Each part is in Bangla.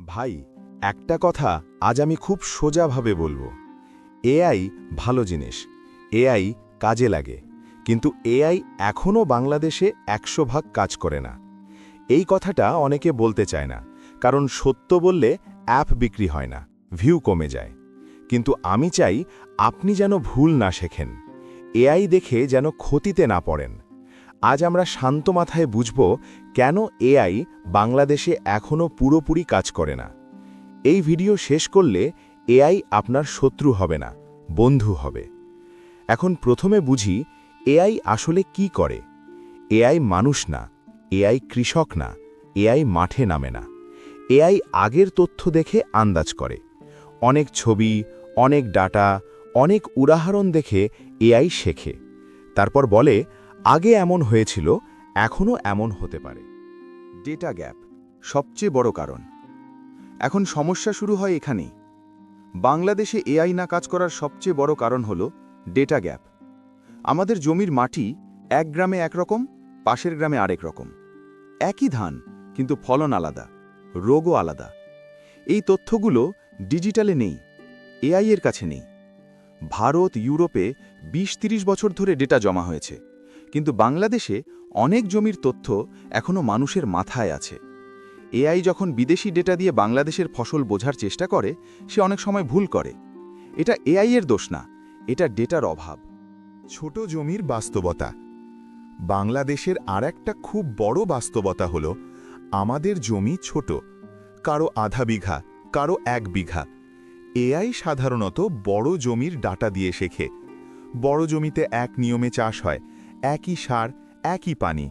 ভাই, একটা কথা আজ আমি খুব সোজাভাবে বলব। এআই ভালো জিনিস। এআই কাজে লাগে। কিন্তু এআই এখনও বাংলাদেশে একশো ভাগ কাজ করে না। এই কথাটা অনেকে বলতে চায় না, কারণ সত্য বললে অ্যাপ বিক্রি হয় না, ভিউ কমে যায়। কিন্তু আমি চাই আপনি যেন ভুল না শেখেন। এআই দেখে যেন ক্ষতিতে না পড়েন। আজ আমরা শান্ত মাথায় বুঝব কেন এআই বাংলাদেশে এখনও পুরোপুরি কাজ করে না। এই ভিডিও শেষ করলে এআই আপনার শত্রু হবে না, বন্ধু হবে। এখন প্রথমে বুঝি এআই আসলে কি করে। এআই মানুষ না, এআই কৃষক না, এআই মাঠে নামে না। এআই আগের তথ্য দেখে আন্দাজ করে। অনেক ছবি, অনেক ডাটা, অনেক উদাহরণ দেখে এআই শেখে। তারপর বলে আগে এমন হয়েছিল, এখনও এমন হতে পারে। ডেটা গ্যাপ, সবচেয়ে বড় কারণ। এখন সমস্যা শুরু হয় এখানেই। বাংলাদেশে এআই না কাজ করার সবচেয়ে বড় কারণ হল ডেটা গ্যাপ। আমাদের জমির মাটি এক গ্রামে একরকম পাশের গ্রামে আরেক রকম। একই ধান, কিন্তু ফলন আলাদা, রোগও আলাদা। এই তথ্যগুলো ডিজিটালে নেই এআইয়ের কাছে নেই। ভারত, ইউরোপে ২০-৩০ বছর ধরে ডেটা জমা হয়েছে। কিন্তু বাংলাদেশে অনেক জমির তথ্য এখনও মানুষের মাথায় আছে। এআই যখন বিদেশি ডেটা দিয়ে বাংলাদেশের ফসল বোঝার চেষ্টা করে, সে অনেক সময় ভুল করে। এটা এআই এর দোষ না, এটা ডেটার অভাব। ছোট জমির বাস্তবতা। বাংলাদেশের আর একটা খুব বড় বাস্তবতা হল, আমাদের জমি ছোট, কারও আধা বিঘা, কারও এক বিঘা। এআই সাধারণত বড় জমির ডাটা দিয়ে শেখে। বড় জমিতে এক নিয়মে চাষ হয় একই সার, একই পানি।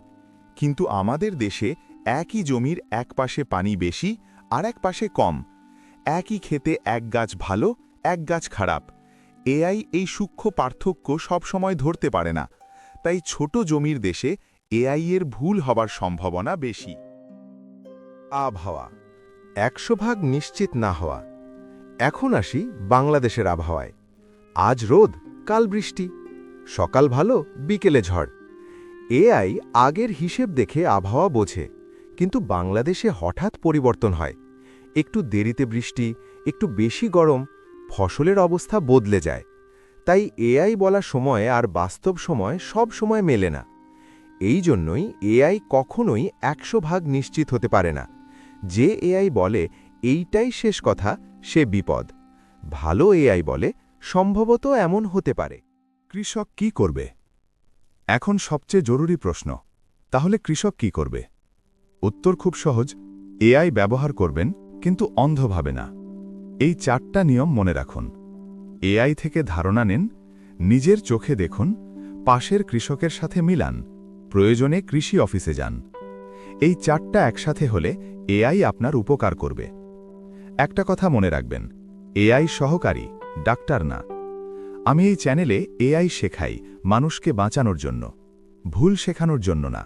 কিন্তু আমাদের দেশে একই জমির এক পাশে পানি বেশি আর এক পাশে কম। একই খেতে এক গাছ ভালো, এক গাছ খারাপ। এআই এই সূক্ষ্ম পার্থক্য সবসময় ধরতে পারে না। তাই ছোট জমির দেশে এআই এর ভুল হবার সম্ভাবনা বেশি। আবহাওয়া। একশো ভাগ নিশ্চিত না হওয়া। এখন আসি বাংলাদেশের আবহাওয়ায়। আজ রোদ, কাল বৃষ্টি। সকাল ভালো, বিকেলে ঝড়। এআই আগের হিসেব দেখে আবহাওয়া বোঝে, কিন্তু বাংলাদেশে হঠাৎ পরিবর্তন হয়। একটু দেরিতে বৃষ্টি, একটু বেশি গরম, ফসলের অবস্থা বদলে যায়। তাই এআই বলা সময় আর বাস্তব সময় সব সময় মেলে না। এই জন্যই এআই কখনোই একশো ভাগ নিশ্চিত হতে পারে না। যে এআই বলে এইটাই শেষ কথা, সে বিপদ। ভালো এআই বলে সম্ভবত এমন হতে পারে। কৃষক কি করবে? এখন সবচেয়ে জরুরি প্রশ্ন, তাহলে কৃষক কি করবে? উত্তর খুব সহজ, এআই ব্যবহার করবেন, কিন্তু অন্ধভাবে না। এই চারটা নিয়ম মনে রাখুন। এআই থেকে ধারণা নেন, নিজের চোখে দেখুন, পাশের কৃষকের সাথে মিলান, প্রয়োজনে কৃষি অফিসে যান। এই চারটা একসাথে হলে এআই আপনার উপকার করবে। একটা কথা মনে রাখবেন, এআই সহকারী, ডাক্তার না। আমি এই চ্যানেলে এআই শেখাই মানুষকে বাঁচানোর জন্য, ভুল শেখানোর জন্য না।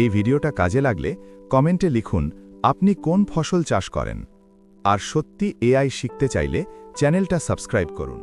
এই ভিডিওটা কাজে লাগলে কমেন্টে লিখুন, আপনি কোন ফসল চাষ করেন? আর সত্যি এআই শিখতে চাইলে চ্যানেলটা সাবস্ক্রাইব করুন।